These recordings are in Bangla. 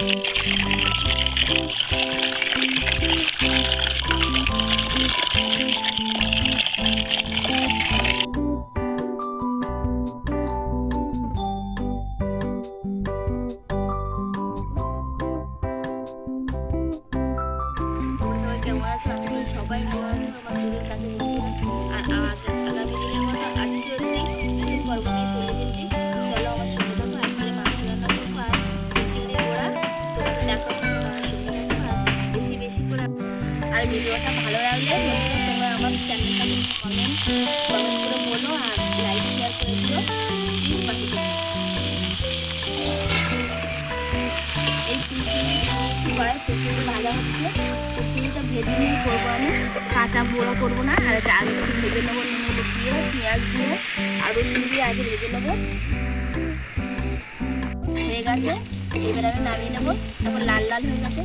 Thank you. প্রথমটা করব আমি। কাঁচা বড়ো করব না, আর এটা আগে একটু ভেজে নেব, নুন দিয়ে, পেঁয়াজ দিয়ে আলু নুন দিয়ে আগে ভেজে নেব। হয়ে গেছে, এবার আমি নামিয়ে নেব, তারপর লাল লাল হয়ে গেছে।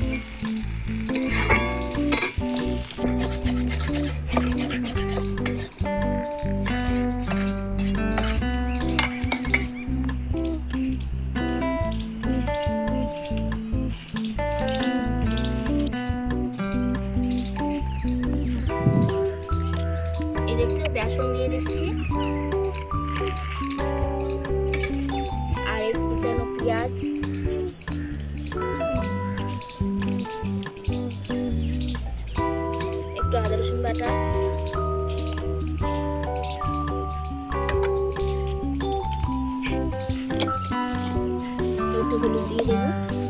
আদা রসুন বাটা একটু হলুদ দিয়ে দেবো আর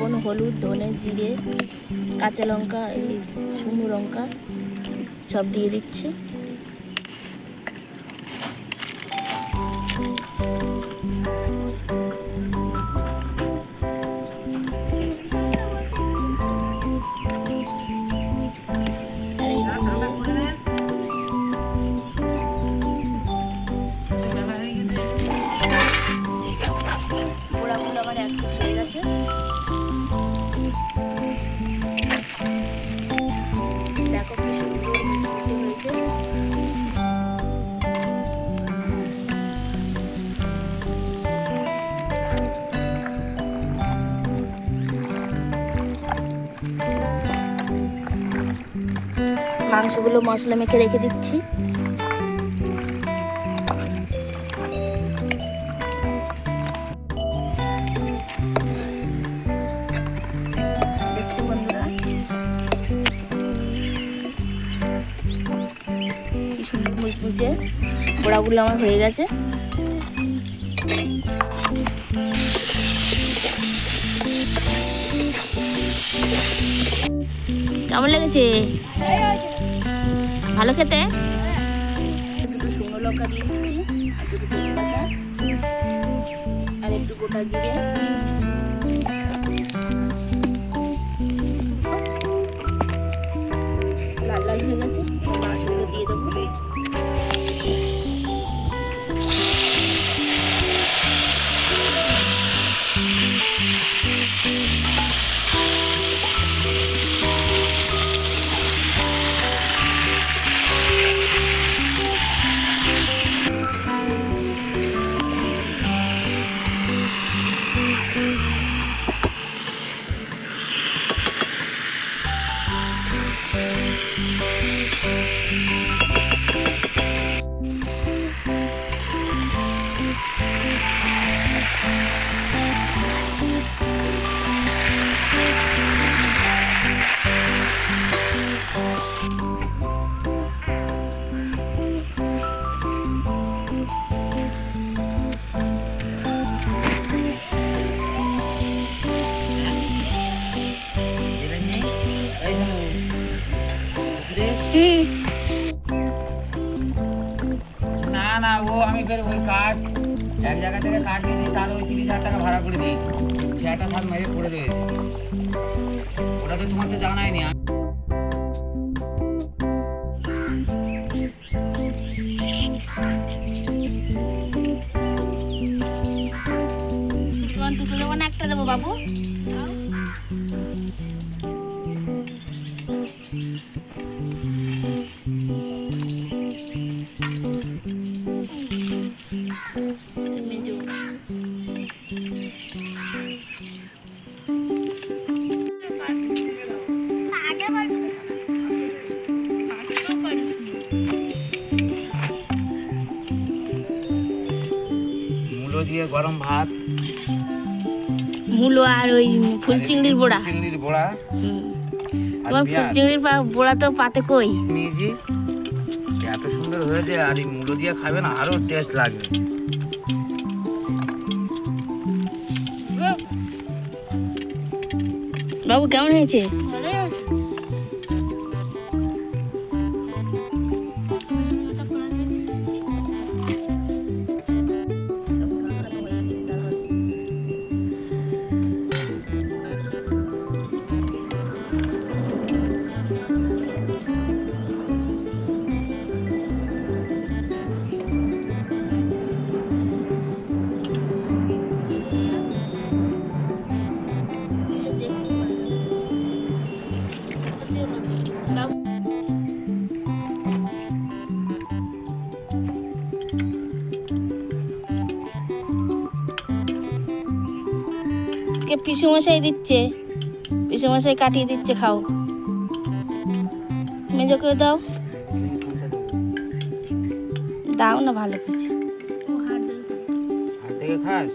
লবণ হলুদ ধনে জিরে কাঁচা লঙ্কা শুকনো লঙ্কা সব দিয়ে দিচ্ছি। মাংসগুলো মশলা মেখে রেখে দিচ্ছি। বড়াগুলো আমার হয়ে গেছে। কেমন লেগেছে? ভালো খেতে? শুকনো লঙ্কা দিয়ে দিচ্ছি আর একটু গোটা জিরে। না না, ও আমি ফের ওই কাঠ এক জায়গা থেকে কাঠ নিয়ে তার ওই তিরিশ হাজার টাকা ভাড়া করে দিয়েছি। সে একটা সাত মেরে পড়ে রয়েছে। ওটা তো তোমাকে জানায়নি আমি একটা দেবো বাবু? মূলো দিয়ে গরম ভাত। মূলো আর ওই ফুল চিংড়ির বড়া। চিংড়ির বড়া তোমার ফুল চিংড়ির বড়া তো পাতে কই? নিয়েছি। এত সুন্দর হয়েছে আর এই মূলো দিয়ে খাবে না আরও টেস্ট লাগবে। বাবু কেমন হয়েছে? আজকে পিসু মশাই দিচ্ছে। পিসু মশাই কাটিয়ে দিচ্ছে খাও। মেজোকে দাও। দাও না ভালো কিছু। খাস?